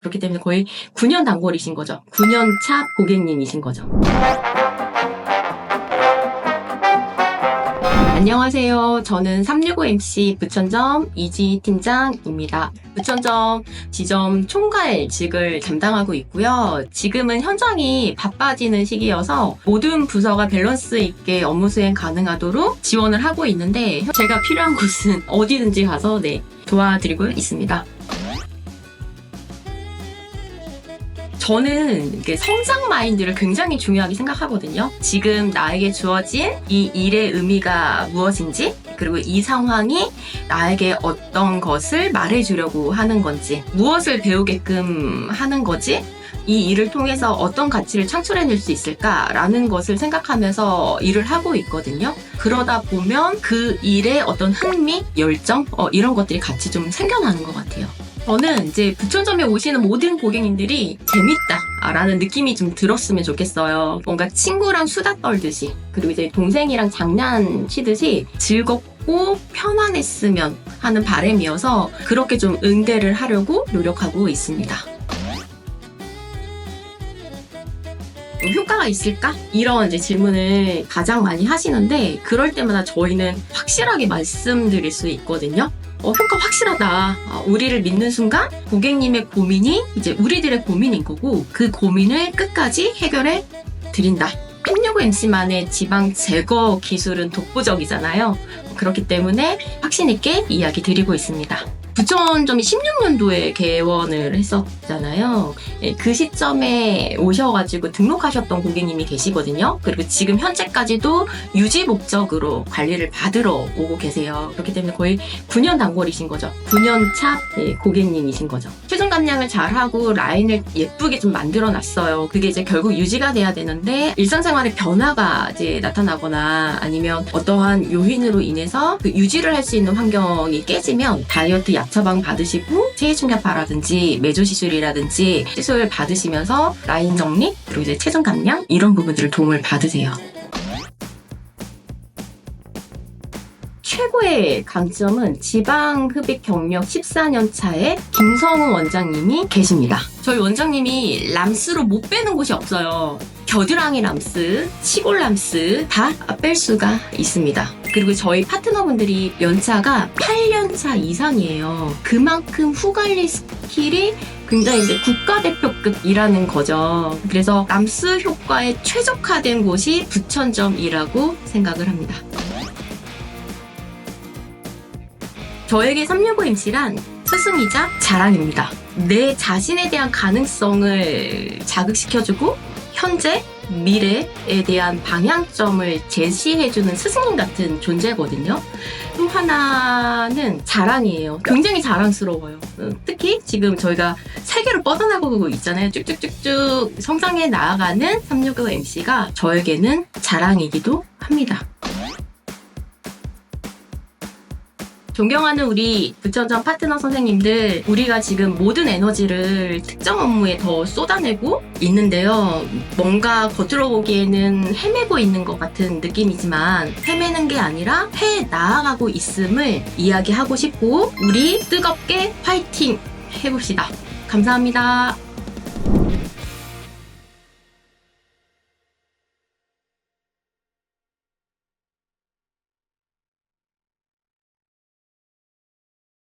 그렇기 때문에 거의 9년 단골이신 거죠. 9년 차 고객님이신 거죠. 안녕하세요. 저는 365MC 부천점 이지 팀장입니다. 부천점 지점 총괄직을 담당하고 있고요. 지금은 현장이 바빠지는 시기여서 모든 부서가 밸런스 있게 업무 수행 가능하도록 지원을 하고 있는데 제가 필요한 곳은 어디든지 가서 네, 도와드리고 있습니다. 저는 성장 마인드를 굉장히 중요하게 생각하거든요. 지금 나에게 주어진 이 일의 의미가 무엇인지, 그리고 이 상황이 나에게 어떤 것을 말해주려고 하는 건지, 무엇을 배우게끔 하는 거지, 이 일을 통해서 어떤 가치를 창출해낼 수 있을까라는 것을 생각하면서 일을 하고 있거든요. 그러다 보면 그 일에 어떤 흥미, 열정, 어, 이런 것들이 같이 좀 생겨나는 것 같아요. 저는 이제 부천점에 오시는 모든 고객님들이 재밌다 라는 느낌이 좀 들었으면 좋겠어요. 뭔가 친구랑 수다 떨듯이 그리고 이제 동생이랑 장난치듯이 즐겁고 편안했으면 하는 바람이어서 그렇게 좀 응대를 하려고 노력하고 있습니다. 효과가 있을까? 이런 이제 질문을 가장 많이 하시는데 그럴 때마다 저희는 확실하게 말씀드릴 수 있거든요. 어, 효과 확실하다. 아, 우리를 믿는 순간 고객님의 고민이 이제 우리들의 고민인 거고 그 고민을 끝까지 해결해 드린다. 165MC만의 지방 제거 기술은 독보적이잖아요. 그렇기 때문에 확신 있게 이야기 드리고 있습니다. 부천점이 16년도에 개원을 했었잖아요. 예, 그 시점에 오셔가지고 등록하셨던 고객님이 계시거든요. 그리고 지금 현재까지도 유지 목적으로 관리를 받으러 오고 계세요. 그렇기 때문에 거의 9년 단골이신 거죠. 9년 차 예, 고객님이신 거죠. 감량을 잘하고 라인을 예쁘게 좀 만들어 놨어요. 그게 이제 결국 유지가 돼야 되는데 일상생활에 변화가 이제 나타나거나 아니면 어떠한 요인으로 인해서 그 유지를 할 수 있는 환경이 깨지면 다이어트 약 처방 받으시고 체위 충격파라든지 매조 시술이라든지 시술 받으시면서 라인 정리 그리고 이제 체중 감량 이런 부분들을 도움을 받으세요. 최고의 강점은 지방 흡입 경력 14년 차에 김성우 원장님이 계십니다. 저희 원장님이 람스로 못 빼는 곳이 없어요. 겨드랑이 람스, 치골 람스 다 뺄 수가 있습니다. 그리고 저희 파트너분들이 연차가 8년차 이상이에요. 그만큼 후관리 스킬이 굉장히 이제 국가대표급이라는 거죠. 그래서 람스 효과에 최적화된 곳이 부천점이라고 생각을 합니다. 저에게 365MC란 스승이자 자랑입니다. 내 자신에 대한 가능성을 자극시켜주고 현재, 미래에 대한 방향점을 제시해주는 스승님 같은 존재거든요. 또 하나는 자랑이에요. 굉장히 자랑스러워요. 어, 특히 지금 저희가 세계로 뻗어나가고 있잖아요. 쭉쭉쭉쭉 성장해 나아가는 365MC가 저에게는 자랑이기도 합니다. 존경하는 우리 부천점 파트너 선생님들, 우리가 지금 모든 에너지를 특정 업무에 더 쏟아내고 있는데요. 뭔가 겉으로 보기에는 헤매고 있는 것 같은 느낌이지만 헤매는 게 아니라 해 나아가고 있음을 이야기하고 싶고 우리 뜨겁게 파이팅 해봅시다. 감사합니다.